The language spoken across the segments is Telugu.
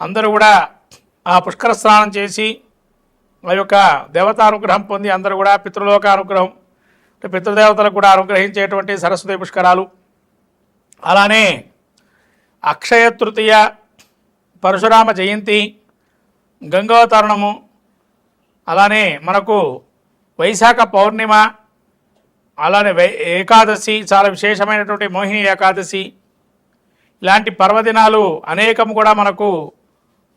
అందరూ కూడా ఆ పుష్కర స్నానం చేసి ఆ యొక్క దేవతానుగ్రహం పొంది అందరూ కూడా పితృలోక అనుగ్రహం అంటే పితృదేవతలకు కూడా అనుగ్రహించేటువంటి సరస్వతి పుష్కరాలు. అలానే అక్షయ తృతీయ పరశురామ జయంతి గంగోతరణము అలానే మనకు వైశాఖ పౌర్ణిమ అలానే వై ఏకాదశి చాలా విశేషమైనటువంటి మోహిని ఏకాదశి ఇలాంటి పర్వదినాలు అనేకం కూడా మనకు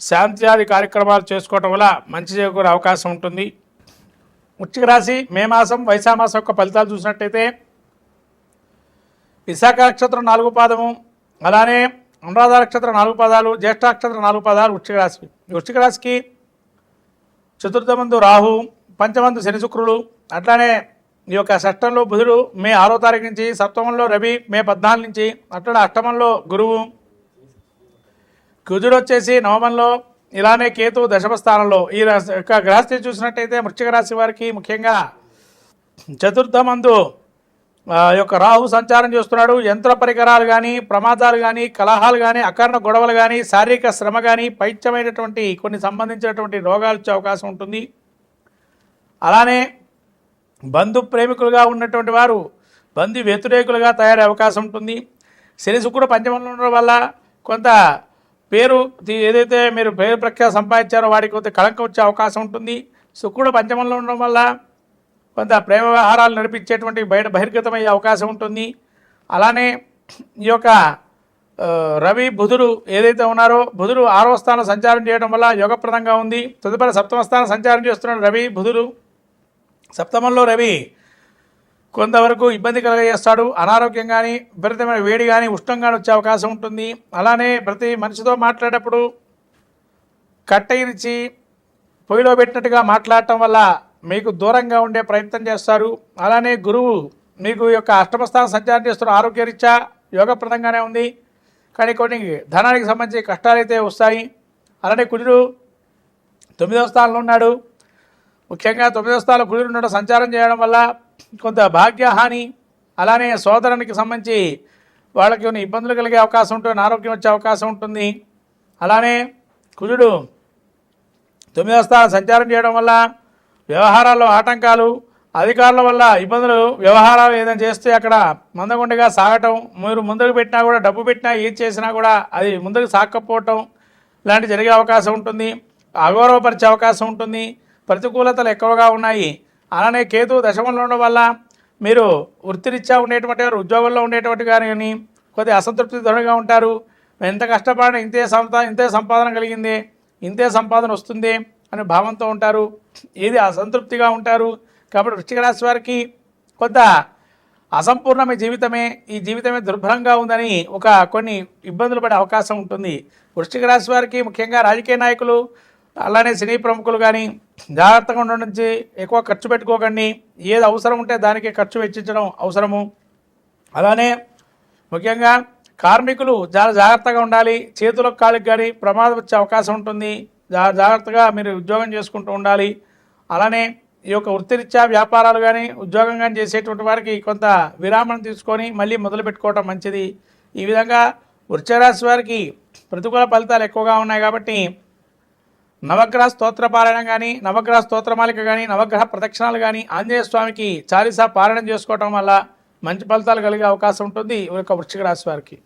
శాంత్యాది కార్యక్రమాలు చేసుకోవటం వల్ల మంచి చేకూరే అవకాశం ఉంటుంది. వృశ్చిక రాశి మే మాసం వైశామాసం యొక్క ఫలితాలు చూసినట్టయితే విశాఖ నక్షత్రం నాలుగు పాదము అలానే అనురాధ నక్షత్రం నాలుగు పదాలు జ్యేష్ఠ నక్షత్రం నాలుగు పదాలు వృశ్చిక రాశి. వృశ్చిక రాశికి చతుర్థమందు రాహు పంచమందు శని శుక్రుడు అట్లానే ఈ యొక్క షష్టంలో బుధుడు మే ఆరో తారీఖు నుంచి సప్తమంలో రవి మే పద్నాలుగు నుంచి అట్లానే అష్టమంలో గురువు కుజుడు వచ్చేసి నవమంలో ఇలానే కేతు దశమ స్థానంలో ఈ యొక్క గ్రహస్థితి చూసినట్టయితే వృశ్చిక రాశి వారికి ముఖ్యంగా చతుర్థమందు యొక్క రాహు సంచారం చేస్తున్నాడు. యంత్ర పరికరాలు కానీ ప్రమాదాలు కానీ కలహాలు కానీ అకారణ గొడవలు కానీ శారీరక శ్రమ కానీ పైత్యమైనటువంటి కొన్ని సంబంధించినటువంటి రోగాలు వచ్చే అవకాశం ఉంటుంది. అలానే బంధు ప్రేమికులుగా ఉన్నటువంటి వారు బంధు వ్యతిరేకులుగా తయారయ్యే అవకాశం ఉంటుంది. శని శుక్రుడు పంచమంలో ఉండడం వల్ల కొంత పేరు ఏదైతే మీరు పేరు ప్రఖ్యాత సంపాదించారో వాడికి కొంత కళంకం వచ్చే అవకాశం ఉంటుంది. శుక్రుడు పంచమంలో ఉండడం వల్ల కొంత ప్రేమ వ్యవహారాలు నడిపించేటువంటి బయట బహిర్గతమయ్యే అవకాశం ఉంటుంది. అలానే ఈ యొక్క రవి బుధుడు ఏదైతే ఉన్నారో బుధుడు ఆరవ స్థానం సంచారం చేయడం వల్ల యోగప్రదంగా ఉంది. తదుపరి సప్తమ స్థానం సంచారం చేస్తున్నాడు రవి బుధుడు. సప్తమంలో రవి కొంతవరకు ఇబ్బంది కలగజేస్తాడు. అనారోగ్యం కానీ విపరీతమైన వేడి కానీ ఉష్ణం కానీ వచ్చే అవకాశం ఉంటుంది. అలానే ప్రతి మనిషితో మాట్లాడేటప్పుడు కట్టయిరిచి పొయ్యిలో పెట్టినట్టుగా మాట్లాడటం వల్ల మీకు దూరంగా ఉండే ప్రయత్నం చేస్తారు. అలానే గురువు మీకు యొక్క అష్టమస్థానం సంచారం చేస్తున్న ఆరోగ్యరీత్యా యోగప్రదంగానే ఉంది. కానీ కొన్ని ధనానికి సంబంధించి కష్టాలు అయితే వస్తాయి. అలానే కుజుడు తొమ్మిదవ స్థానంలో ఉన్నాడు. ముఖ్యంగా తొమ్మిదవ స్థానంలో కుజుడు ఉండడం సంచారం చేయడం వల్ల కొంత భాగ్యహాని అలానే సోదరునికి సంబంధించి వాళ్ళకి కొన్ని ఇబ్బందులు కలిగే అవకాశం ఉంటుంది ఆరోగ్యం వచ్చే అవకాశం ఉంటుంది. అలానే కుజుడు తొమ్మిదవ స్థానం సంచారం చేయడం వల్ల వ్యవహారాల్లో ఆటంకాలు అధికారుల వల్ల ఇబ్బందులు వ్యవహారాలు ఏదైనా చేస్తే అక్కడ మందగుండగా సాగటం మీరు ముందుకు పెట్టినా కూడా డబ్బు పెట్టినా ఏం చేసినా కూడా అది ముందుకు సాగకపోవటం ఇలాంటి జరిగే అవకాశం ఉంటుంది. అగౌరవపరిచే అవకాశం ఉంటుంది. ప్రతికూలతలు ఎక్కువగా ఉన్నాయి. అలానే కేతు దశమంలో ఉండడం వల్ల మీరు వృత్తిరీత్యా ఉండేటువంటి వారు ఉద్యోగంలో ఉండేటువంటి కానీ కొద్దిగా అసంతృప్తి ధోరణిగా ఉంటారు. మేము ఎంత కష్టపడినా ఇంతే సంపా ఇంతే సంపాదన కలిగింది ఇంతే సంపాదన వస్తుంది అనే భావంతో ఉంటారు. ఏది అసంతృప్తిగా ఉంటారు? కాబట్టి వృశ్చిక రాశి వారికి కొంత అసంపూర్ణమైన జీవితమే ఈ జీవితమే దుర్భరంగా ఉందని ఒక కొన్ని ఇబ్బందులు పడే అవకాశం ఉంటుంది. వృశ్చిక రాశి వారికి ముఖ్యంగా రాజకీయ నాయకులు అలానే సినీ ప్రముఖులు కానీ జాగ్రత్తగా ఉండడం నుంచి ఎక్కువ ఖర్చు పెట్టుకోకండి. ఏది అవసరం ఉంటే దానికి ఖర్చు వెచ్చించడం అవసరము. అలానే ముఖ్యంగా కార్మికులు చాలా జాగ్రత్తగా ఉండాలి. చేతులకు కాళ్ళకి కానీ ప్రమాదం వచ్చే అవకాశం ఉంటుంది. జాగ్రత్తగా మీరు ఉద్యోగం చేసుకుంటూ ఉండాలి. అలానే ఈ యొక్క వృత్తిరీత్యా వ్యాపారాలు కానీ ఉద్యోగం కానీ చేసేటువంటి వారికి కొంత విరామం తీసుకొని మళ్ళీ మొదలు పెట్టుకోవటం మంచిది. ఈ విధంగా వృశ్చిక రాశి వారికి ప్రతికూల ఫలితాలు ఎక్కువగా ఉన్నాయి కాబట్టి నవగ్రహ స్తోత్ర పారాయణం కానీ నవగ్రహ స్తోత్రమాలిక కానీ నవగ్రహ ప్రదక్షిణాలు కానీ ఆంజనేయ స్వామికి చాలీసా పారాయణం చేసుకోవటం వల్ల మంచి ఫలితాలు కలిగే అవకాశం ఉంటుంది ఈ యొక్క వృక్షిక రాశి వారికి.